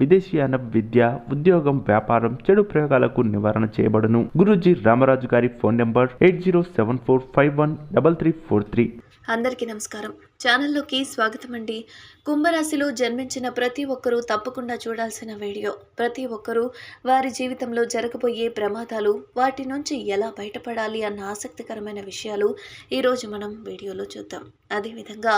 విదేశీయాన విద్య ఉద్యోగం వ్యాపారం చెడు ప్రయోగాలకు నివారణ చేయబడును. గురుజీ రామరాజు గారి phone number eight zero seven four five one double three four three. అందరికీ నమస్కారం. ఛానల్లోకి స్వాగతం అండి కుంభరాశిలో జన్మించిన ప్రతి ఒక్కరూ తప్పకుండా చూడాల్సిన వీడియో. ప్రతి ఒక్కరూ వారి జీవితంలో జరగబోయే ప్రమాదాలు వాటి నుంచి ఎలా బయటపడాలి అన్న ఆసక్తికరమైన విషయాలు ఈరోజు మనం వీడియోలో చూద్దాం. అదేవిధంగా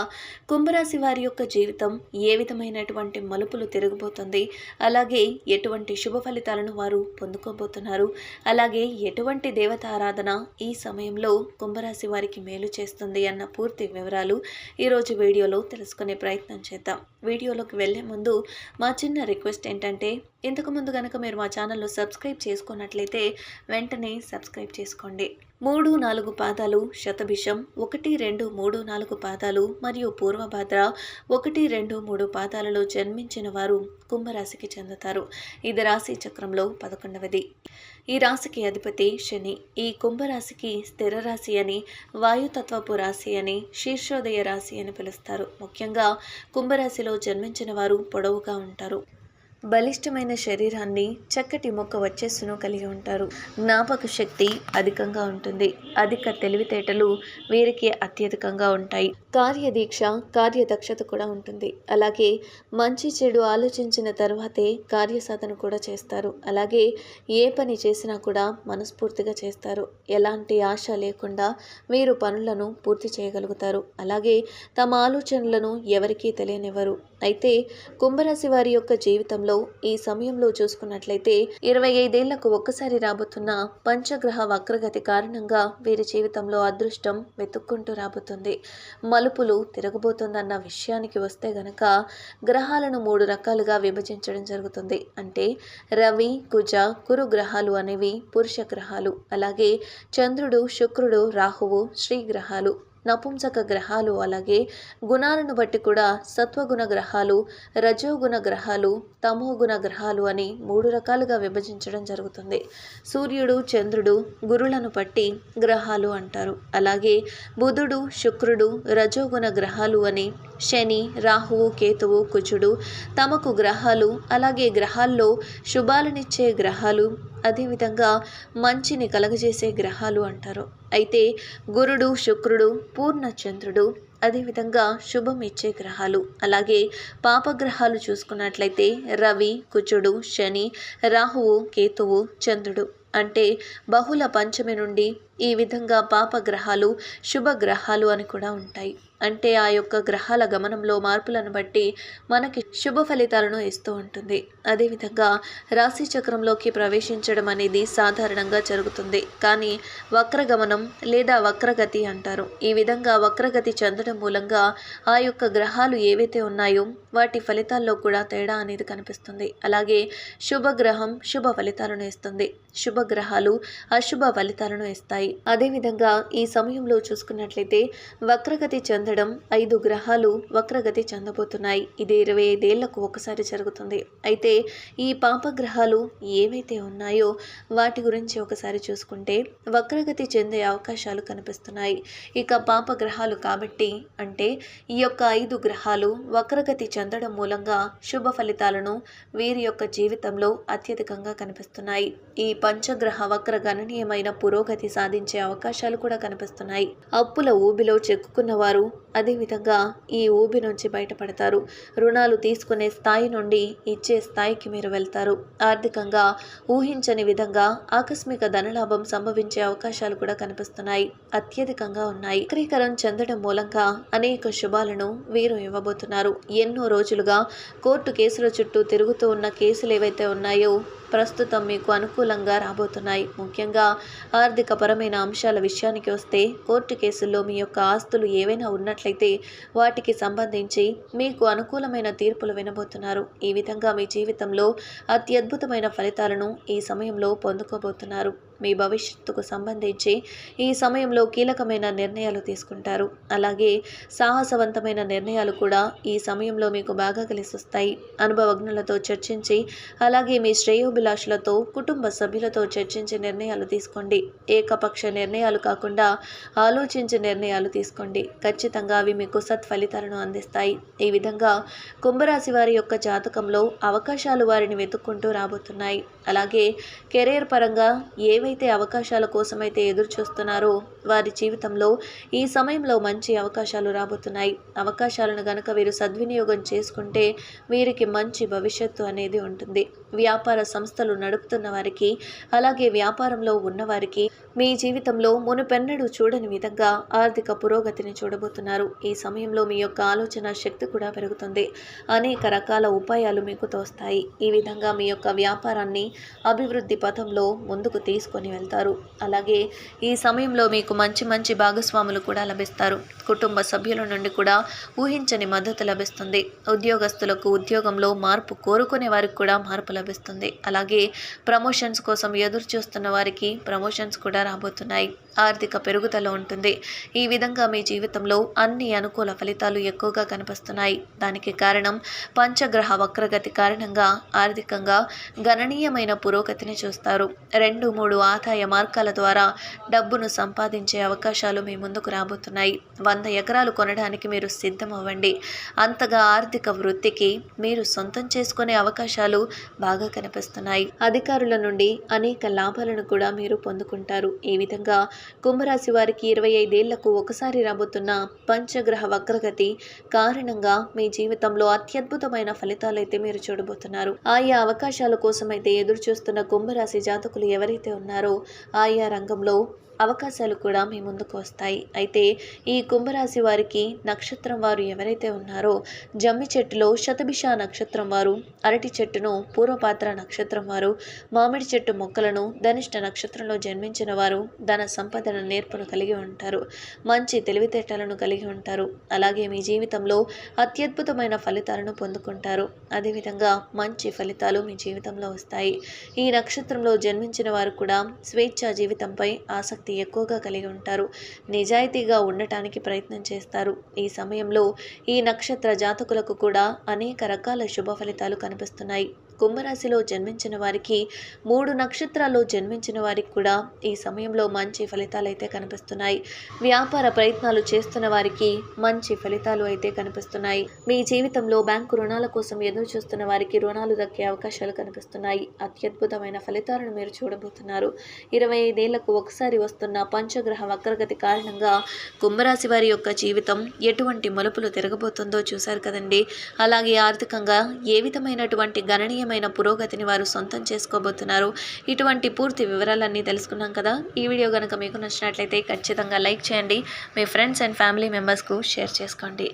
కుంభరాశి వారి యొక్క జీవితం ఏ విధమైనటువంటి మలుపులు తిరగబోతుంది అలాగే ఎటువంటి శుభ ఫలితాలను వారు పొందుకోబోతున్నారు అలాగే ఎటువంటి దేవత ఆరాధన ఈ సమయంలో కుంభరాశి వారికి మేలు చేస్తుంది అన్న పూర్తి వివరాలు ఈరోజు వీడియోలో తెలుసుకునే ప్రయత్నం చేస్తాం చేద్దాం. వీడియోలోకి వెళ్ళే ముందు మా చిన్న రిక్వెస్ట్ ఏంటంటే ఇంతకుముందు కనుక మీరు మా ఛానల్లో సబ్స్క్రైబ్ చేసుకున్నట్లయితే వెంటనే సబ్స్క్రైబ్ చేసుకోండి. మూడు నాలుగు పాదాలు శతభిషం ఒకటి రెండు మూడు నాలుగు పాదాలు మరియు పూర్వభాద్ర ఒకటి రెండు మూడు పాదాలలో జన్మించిన వారు కుంభరాశికి చెందుతారు. ఇది రాశి చక్రంలో పదకొండవది. ఈ రాశికి అధిపతి శని. ఈ కుంభరాశికి స్థిర రాశి అని వాయుతత్వపు రాశి అని శీర్షోదయ రాశి అని పిలుస్తారు. ముఖ్యంగా కుంభరాశిలో జన్మించిన వారు పొడవుగా ఉంటారు. బలిష్టమైన శరీరాన్ని చక్కటి మొక్క వచ్చేస్సును కలిగి ఉంటారు. జ్ఞాపక శక్తి అధికంగా ఉంటుంది. అధిక తెలివితేటలు వీరికి అత్యధికంగా ఉంటాయి. కార్యదీక్ష కార్యదక్షత కూడా ఉంటుంది. అలాగే మంచి చెడు ఆలోచించిన తర్వాతే కార్యసాధన కూడా చేస్తారు. అలాగే ఏ పని చేసినా కూడా మనస్ఫూర్తిగా చేస్తారు. ఎలాంటి ఆశ లేకుండా వీరు పనులను పూర్తి చేయగలుగుతారు. అలాగే తమ ఆలోచనలను ఎవరికీ తెలియనివ్వరు. అయితే కుంభరాశి వారి యొక్క జీవితంలో ఈ సమయంలో చూసుకున్నట్లయితే ఇరవై ఐదేళ్ళకు ఒక్కసారి రాబోతున్న పంచగ్రహ వక్రగతి కారణంగా వీరి జీవితంలో అదృష్టం వెతుక్కుంటూ రాబోతుంది. మలుపులు తిరగబోతుందన్న విషయానికి వస్తే గనక గ్రహాలను మూడు రకాలుగా విభజించడం జరుగుతుంది. అంటే రవి కుజ కురు గ్రహాలు అనేవి పురుష గ్రహాలు. అలాగే చంద్రుడు శుక్రుడు రాహువు శ్రీ గ్రహాలు. నపుంసక గ్రహాలు అలాగే గుణాలను బట్టి కూడా సత్వగుణ గ్రహాలు రజోగుణ గ్రహాలు తమోగుణ గ్రహాలు అని మూడు రకాలుగా విభజించడం జరుగుతుంది. సూర్యుడు చంద్రుడు గురులను బట్టి గ్రహాలు అంటారు. అలాగే బుధుడు శుక్రుడు రజోగుణ గ్రహాలు అని శని రాహువు కేతువు కుజుడు తమకు గ్రహాలు అలాగే గ్రహాల్లో శుభాలనిచ్చే గ్రహాలు అదేవిధంగా మంచిని కలగజేసే గ్రహాలు అంటారు. అయితే గురుడు శుక్రుడు పూర్ణ చంద్రుడు అదేవిధంగా శుభం ఇచ్చే గ్రహాలు. అలాగే పాపగ్రహాలు చూసుకున్నట్లయితే రవి కుచుడు శని రాహువు కేతువు చంద్రుడు అంటే బహుళ పంచమి నుండి ఈ విధంగా పాపగ్రహాలు శుభగ్రహాలు అని కూడా ఉంటాయి. అంటే ఆ యొక్క గ్రహాల గమనంలో మార్పులను బట్టి మనకి శుభ ఫలితాలను ఇస్తూ ఉంటుంది. అదేవిధంగా రాశి చక్రంలోకి ప్రవేశించడం అనేది సాధారణంగా జరుగుతుంది. కానీ వక్రగమనం లేదా వక్రగతి అంటారు. ఈ విధంగా వక్రగతి చెందడం మూలంగా ఆ యొక్క గ్రహాలు ఏవైతే ఉన్నాయో వాటి ఫలితాల్లో కూడా తేడా అనేది కనిపిస్తుంది. అలాగే శుభగ్రహం శుభ ఫలితాలను ఇస్తుంది. శుభగ్రహాలు అశుభ ఫలితాలను ఇస్తాయి. అదేవిధంగా ఈ సమయంలో చూసుకున్నట్లయితే వక్రగతి చెంద చెందడం ఐదు గ్రహాలు వక్రగతి చెందబోతున్నాయి. ఇది ఇరవై ఐదేళ్ళకు ఒకసారి జరుగుతుంది. అయితే ఈ పాపగ్రహాలు ఏవైతే ఉన్నాయో వాటి గురించి ఒకసారి చూసుకుంటే వక్రగతి చెందే అవకాశాలు కనిపిస్తున్నాయి. ఇక పాపగ్రహాలు కాబట్టి అంటే ఈ యొక్క ఐదు గ్రహాలు వక్రగతి చెందడం మూలంగా శుభ ఫలితాలను వీరి యొక్క జీవితంలో అత్యధికంగా కనిపిస్తున్నాయి. ఈ పంచగ్రహ వక్ర గణనీయమైన పురోగతి సాధించే అవకాశాలు కూడా కనిపిస్తున్నాయి. అప్పుల ఊబిలో చెక్కుకున్న వారు అదేవిధంగా ఈ ఊబి నుంచి బయటపడతారు. రుణాలు తీసుకునే స్థాయి నుండి ఇచ్చే స్థాయికి మీరు వెళ్తారు. ఆర్థికంగా ఊహించని విధంగా ఆకస్మిక ధనలాభం సంభవించే అవకాశాలు కూడా కనిపిస్తున్నాయి. అత్యధికంగా ఉన్నాయి. వక్రీకరం చెందడం మూలంగా అనేక శుభాలను వీరు ఇవ్వబోతున్నారు. ఎన్నో రోజులుగా కోర్టు కేసుల చుట్టూ తిరుగుతూ ఉన్న కేసులు ఏవైతే ఉన్నాయో ప్రస్తుతం మీకు అనుకూలంగా రాబోతున్నాయి. ముఖ్యంగా ఆర్థికపరమైన అంశాల విషయానికి వస్తే కోర్టు కేసుల్లో మీ యొక్క ఆస్తులు ఏవైనా ఉన్నట్లయితే వాటికి సంబంధించి మీకు అనుకూలమైన తీర్పులు వినబోతున్నారు. ఈ విధంగా మీ జీవితంలో అత్యద్భుతమైన ఫలితాలను ఈ సమయంలో పొందుకోబోతున్నారు. మీ భవిష్యత్తుకు సంబంధించి ఈ సమయంలో కీలకమైన నిర్ణయాలు తీసుకుంటారు. అలాగే సాహసవంతమైన నిర్ణయాలు కూడా ఈ సమయంలో మీకు బాగా కలిసి వస్తాయి. అనుభవజ్ఞులతో చర్చించి అలాగే మీ శ్రేయోభిలాషులతో కుటుంబ సభ్యులతో చర్చించి నిర్ణయాలు తీసుకోండి. ఏకపక్ష నిర్ణయాలు కాకుండా ఆలోచించి నిర్ణయాలు తీసుకోండి. ఖచ్చితంగా అవి మీకు సత్ఫలితాలను అందిస్తాయి. ఈ విధంగా కుంభరాశి వారి యొక్క జాతకంలో అవకాశాలు వారిని వెతుక్కుంటూ రాబోతున్నాయి. అలాగే కెరీర్ పరంగా ఏవి ఏమైతే అవకాశాల కోసమైతే ఎదురు చూస్తున్నారో వారి జీవితంలో ఈ సమయంలో మంచి అవకాశాలు రాబోతున్నాయి. అవకాశాలను గనక వీరు సద్వినియోగం చేసుకుంటే వీరికి మంచి భవిష్యత్తు అనేది ఉంటుంది. వ్యాపార సంస్థలు నడుపుతున్న వారికి అలాగే వ్యాపారంలో ఉన్నవారికి మీ జీవితంలో మునుపెన్నడూ చూడని విధంగా ఆర్థిక పురోగతిని చూడబోతున్నారు. ఈ సమయంలో మీ యొక్క ఆలోచన శక్తి కూడా పెరుగుతుంది. అనేక రకాల ఉపాయాలు మీకు తోస్తాయి. ఈ విధంగా మీ యొక్క వ్యాపారాన్ని అభివృద్ధి పథంలో ముందుకు తీసుకొని వెళ్తారు. అలాగే ఈ సమయంలో మీకు మంచి మంచి భాగస్వాములు కూడా లభిస్తారు. కుటుంబ సభ్యుల నుండి కూడా ఊహించని మద్దతు లభిస్తుంది. ఉద్యోగస్తులకు ఉద్యోగంలో మార్పు కోరుకునే వారికి కూడా మార్పు లభిస్తుంది. అలాగే ప్రమోషన్స్ కోసం ఎదురు చూస్తున్న వారికి ప్రమోషన్స్ కూడా రాబోతున్నాయి. ఆర్థిక పెరుగుదల ఉంటుంది. ఈ విధంగా మీ జీవితంలో అన్ని అనుకూల ఫలితాలు ఎక్కువగా కనిపిస్తున్నాయి. దానికి కారణం పంచగ్రహ వక్రగతి కారణంగా ఆర్థికంగా గణనీయమైన పురోగతిని చూస్తారు. రెండు మూడు ఆదాయ మార్గాల ద్వారా డబ్బును సంపాదించ అవకాశాలు మీ ముందుకు రాబోతున్నాయి. వంద ఎకరాలు కొనడానికి మీరు సిద్ధం అవ్వండి అంతగా ఆర్థిక వృత్తికి మీరు సొంతం చేసుకునే అవకాశాలు బాగా కనిపిస్తున్నాయి. అధికారుల నుండి అనేక లాభాలను కూడా మీరు పొందుకుంటారు. ఈ విధంగా కుంభరాశి వారికి ఇరవై ఐదేళ్ళకు ఒకసారి రాబోతున్న పంచగ్రహ వక్రగతి కారణంగా మీ జీవితంలో అత్యద్భుతమైన ఫలితాలైతే మీరు చూడబోతున్నారు. ఆయా అవకాశాల కోసమైతే ఎదురు చూస్తున్న కుంభరాశి జాతకులు ఎవరైతే ఉన్నారో ఆయా రంగంలో అవకాశాలు కూడా మీ ముందుకు వస్తాయి. అయితే ఈ కుంభరాశి వారికి నక్షత్రం వారు ఎవరైతే ఉన్నారో జమ్మి చెట్టులో శతభిష నక్షత్రం వారు అరటి చెట్టును పూర్వపాత్ర నక్షత్రం వారు మామిడి చెట్టు మొక్కలను ధనిష్ట నక్షత్రంలో జన్మించిన వారు ధన సంపదన నేర్పును కలిగి ఉంటారు. మంచి తెలివితేటలను కలిగి ఉంటారు. అలాగే మీ జీవితంలో అత్యద్భుతమైన ఫలితాలను పొందుకుంటారు. అదేవిధంగా మంచి ఫలితాలు మీ జీవితంలో వస్తాయి. ఈ నక్షత్రంలో జన్మించిన వారు కూడా స్వేచ్ఛా జీవితంపై ఆసక్తి ఎక్కువగా కలిగి ఉంటారు. నిజాయితీగా ఉండటానికి ప్రయత్నం చేస్తారు. ఈ సమయంలో ఈ నక్షత్ర జాతకులకు కూడా అనేక రకాల శుభ ఫలితాలు కనిపిస్తున్నాయి. కుంభరాశిలో జన్మించిన వారికి మూడు నక్షత్రాల్లో జన్మించిన వారికి కూడా ఈ సమయంలో మంచి ఫలితాలు అయితే కనిపిస్తున్నాయి. వ్యాపార ప్రయత్నాలు చేస్తున్న వారికి మంచి ఫలితాలు అయితే కనిపిస్తున్నాయి. మీ జీవితంలో బ్యాంకు రుణాల కోసం ఎదురు చూస్తున్న వారికి రుణాలు దక్కే అవకాశాలు కనిపిస్తున్నాయి. అత్యద్భుతమైన ఫలితాలను మీరు చూడబోతున్నారు. ఇరవై ఐదేళ్ళకు ఒకసారి వస్తున్న పంచగ్రహ వక్రగతి కారణంగా కుంభరాశి వారి యొక్క జీవితం ఎటువంటి మలుపులు తిరగబోతుందో చూశారు కదండి. అలాగే ఆర్థికంగా ఏ విధమైనటువంటి గణనీయమైన పురోగతిని వారు సొంతం చేసుకోబోతున్నారు. ఇటువంటి పూర్తి వివరాలన్నీ తెలుసుకున్నాం కదా. ఈ వీడియో కనుక మీకు నచ్చినట్లయితే ఖచ్చితంగా లైక్ చేయండి. మీ ఫ్రెండ్స్ అండ్ ఫ్యామిలీ మెంబర్స్కు షేర్ చేసుకోండి.